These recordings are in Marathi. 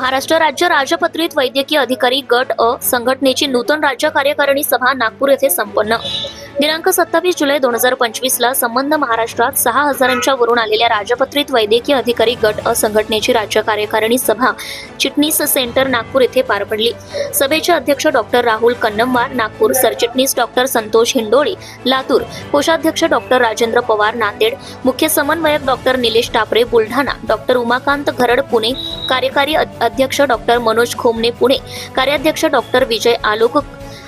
महाराष्ट्र राज्य राजपत्रित वैद्यकीय अधिकारी गट अ संघटनेची नूतन राज्य कार्यकारिणी सभा नागपूर येथे संपन्न. दिनांक सत्तावीस जुलै दोन हजार पंचवीस ला संबंध महाराष्ट्रात सहा हजारांच्या वरून आलेल्या राजपत्रित वैद्यकीय अधिकारी गट अ संघटनेची राज्य कार्यकारिणी सभा चिटणीस सेंटर नागपूर येथे पार पडली. सभेचे अध्यक्ष डॉक्टर राहुल कन्नमवार नागपूर सरचिटणीस डॉक्टर संतोष हिंडोळी लातूर कोषाध्यक्ष डॉक्टर राजेंद्र पवार नांदेड मुख्य समन्वयक डॉक्टर निलेश टापरे बुलढाणा डॉक्टर उमाकांत घरड पुणे कार्यकारी जिल्हाध्यक्ष अध्यक्ष डॉक्टर मनोज खोमने पुणे. कार्याध्यक्ष doctor Vijay Alok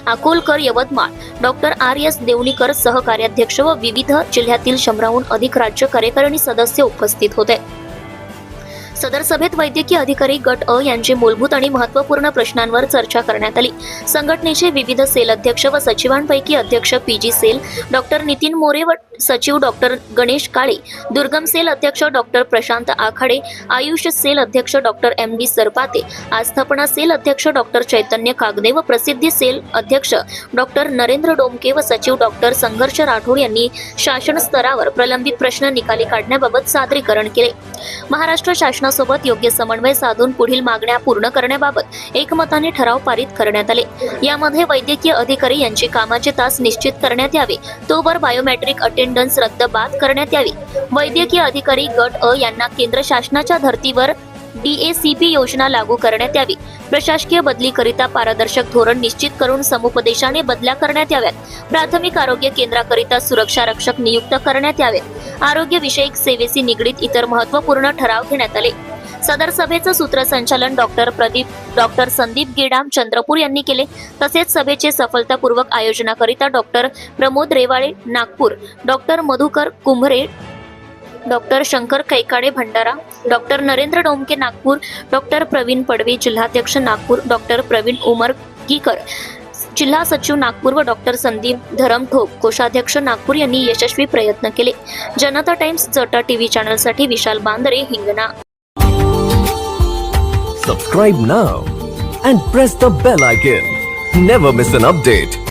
Akolkar Yavatmal. Doctor R S Devanikar सहकार्याध्यक्ष व विविध जिल्ह्यातील शंभराहून अधिक राज्य कार्यकारिणी सदस्य उपस्थित होते. सदर सभेत वैद्यकीय अधिकारी गट अ यांचे मूलभूत आणि महत्त्वपूर्ण प्रश्नांवर चर्चा करण्यात आली. संघटनेचे विविध सेल अध्यक्ष व सचिवांपैकी अध्यक्ष P G cell doctor Nitin More व सचिव डॉक्टर गणेश काळे दुर्गम सेल अध्यक्ष डॉक्टर प्रशांत आखाडे आयुष सेल अध्यक्ष डॉक्टर एम डी सरपाते आस्थापना सेल अध्यक्ष डॉक्टर चैतन्य कागदे व प्रसिद्धी सेल अध्यक्ष डॉक्टर नरेंद्र डोमके व सचिव डॉक्टर संघर्ष राठोड यांनी शासन स्तरावर प्रलंबित प्रश्न निकाली काढण्याबाबत सादरीकरण केले. महाराष्ट्र शासना शासनासोबत योग्य समन्वय साधून पुढील मागण्या पूर्ण करण्याबाबत एकमताने ठराव पारित करण्यात आले. यामध्ये वैद्यकीय अधिकारी यांची कामाचे तास निश्चित करण्यात यावे. तोवर बायोमेट्रिक अटेंडन्स रद्द बाद करण्यात यावी. वैद्यकीय अधिकारी गट अ यांना केंद्र शासनाच्या धर्तीवर डीएसीपी योजना लागू करण्यात यावी. प्रशासकीय बदलीकरिता पारदर्शक धोरण निश्चित करून समुपदेशाने बदल्या करण्यात याव्यात. प्राथमिक आरोग्य केंद्राकरिता सुरक्षा रक्षक नियुक्त करण्यात यावेत आरोग्य विषयक सेवेशी निगडीत इतर महत्त्वपूर्ण ठराव घेण्यात आले. सदर सभेचं सूत्रसंचालन डॉक्टर प्रदीप डॉक्टर संदीप गेडाम चंद्रपूर यांनी केले. तसेच सभेचे सफलतापूर्वक आयोजनाकरिता doctor Pramod Rewale Nagpur doctor Madhukar Kumbhare doctor Shankar Kaikade Bhandara doctor Narendra Domke Nagpur doctor Praveen Padwe जिल्हाध्यक्ष नागपूर डॉक्टर प्रवीण उमरगीकर जिल्हा सचिव नागपूर व डॉक्टर संदीप धरमठोक कोषाध्यक्ष नागपूर यांनी यशस्वी प्रयत्न केले. जनता टाइम्स जटा TV चॅनलसाठी Vishal Bandre Hingna. Subscribe now and press the bell icon never miss an update